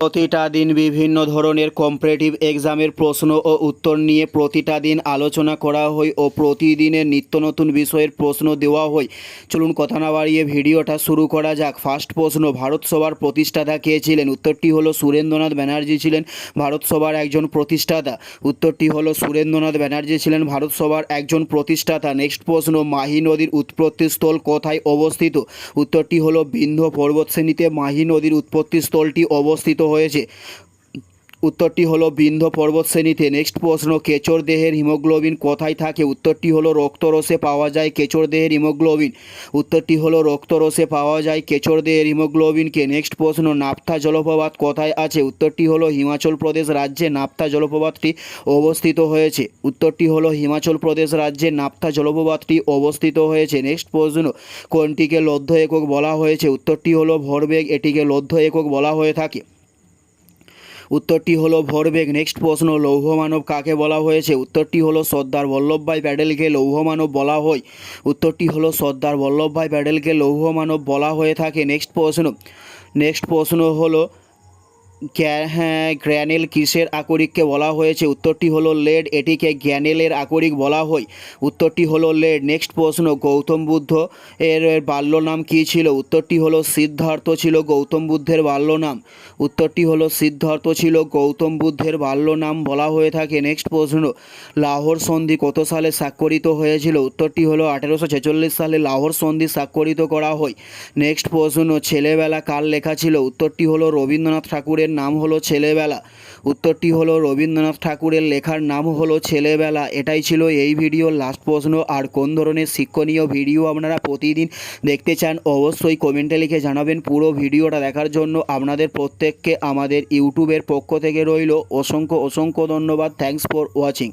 প্রতিটা দিন বিভিন্ন ধরনের কম্পারেটিভ এক্সামের প্রশ্ন ও উত্তর নিয়ে প্রতিটা দিন আলোচনা করা হয় ও প্রতিদিনের নিত্য নতুন বিষয়ের প্রশ্ন দেওয়া হয়। চলুন কথা না বাড়িয়ে ভিডিওটা শুরু করা যাক। ফার্স্ট প্রশ্ন, ভারত সভার প্রতিষ্ঠাতা কে ছিলেন? উত্তরটি হলো সুরেন্দ্রনাথ ব্যানার্জি ছিলেন ভারত সভার একজন প্রতিষ্ঠাতা। উত্তরটি হলো সুরেন্দ্রনাথ ব্যানার্জি ছিলেন ভারত সভার একজন প্রতিষ্ঠাতা। নেক্সট প্রশ্ন, মাহি নদীর উৎপত্তিস্থল কোথায় অবস্থিত? উত্তরটি হলো বিন্ধ্য পর্বতশ্রেণীতে মাহি নদীর উৎপত্তিস্থলটি অবস্থিত হয়েছে। উত্তরটি হলো বিন্ধ্য পর্বতশ্রেণীতে নেক্সট প্রশ্ন, কেচোর দেহের হিমোগ্লোবিন কোথায় থাকে? উত্তরটি হলো রক্তরসে পাওয়া যায় কেচোর দেহের হিমোগ্লোবিন। উত্তরটি হলো রক্তরসে পাওয়া যায় কেচোর দেহের হিমোগ্লোবিনকে। নেক্সট প্রশ্ন নাফথা জলপ্রপাত কোথায় আছে? উত্তরটি হলো হিমাচল প্রদেশ রাজ্যে নাফথা জলপ্রপাতটি অবস্থিত হয়েছে। উত্তরটি হলো হিমাচল প্রদেশ রাজ্যে নাফথা জলপ্রপাতটি অবস্থিত হয়েছে। নেক্সট প্রশ্ন, কোনটিকে লব্ধ একক বলা হয়েছে? উত্তরটি হলো ভরবেগ, এটিকে লব্ধ একক বলা হয়ে থাকে। উত্তরটি হলো ভরবেগ নেক্সট প্রশ্ন লৌহ মানব কাকে বলা হয়েছে? উত্তরটি হলো সর্দার বল্লভভাই প্যাডেলকে লৌহ মানব বলা হয়। উত্তরটি হলো সর্দার বল্লভভাই প্যাডেলকে লৌহ মানব বলা হয়ে থাকে। নেক্সট প্রশ্ন নেক্সট প্রশ্ন হলো গ্র্যানেল কিসের আকরিককে বলা হয়েছে? উত্তরটি হলো লেড। এটিকে গ্যানেলের আকরিক বলা হয়। উত্তরটি হলো লেড। নেক্সট প্রশ্ন, গৌতম বুদ্ধ এর এর বাল্য নাম কী ছিল? উত্তরটি হলো সিদ্ধার্থ ছিল গৌতম বুদ্ধের বাল্য নাম। উত্তরটি হলো সিদ্ধার্থ ছিল গৌতম বুদ্ধের বাল্য নাম বলা হয়ে থাকে। নেক্সট প্রশ্ন, লাহোর সন্ধি কত সালে স্বাক্ষরিত হয়েছিল? উত্তরটি হলো আঠেরোশো ছেচল্লিশ সালে লাহোর সন্ধি স্বাক্ষরিত করা হয়। নেক্সট প্রশ্ন, ছেলেবেলা কার লেখা ছিল? উত্তরটি হলো রবীন্দ্রনাথ ঠাকুরের নাম হলো ছেলেবেলা। উত্তরটি হলো রবীন্দ্রনাথ ঠাকুরের লেখার নাম হলো ছেলেবেলা। এটাই ছিল এই ভিডিওর লাস্ট প্রশ্ন। আর কোন ধরনের শিক্ষণীয় ভিডিও আপনারা প্রতিদিন দেখতে চান, অবশ্যই কমেন্টে লিখে জানাবেন পুরো ভিডিওটা দেখার জন্য। আপনাদের প্রত্যেককে আমাদের ইউটিউবের পক্ষ থেকে রইল। অসংখ্য অসংখ্য ধন্যবাদ। Thanks for watching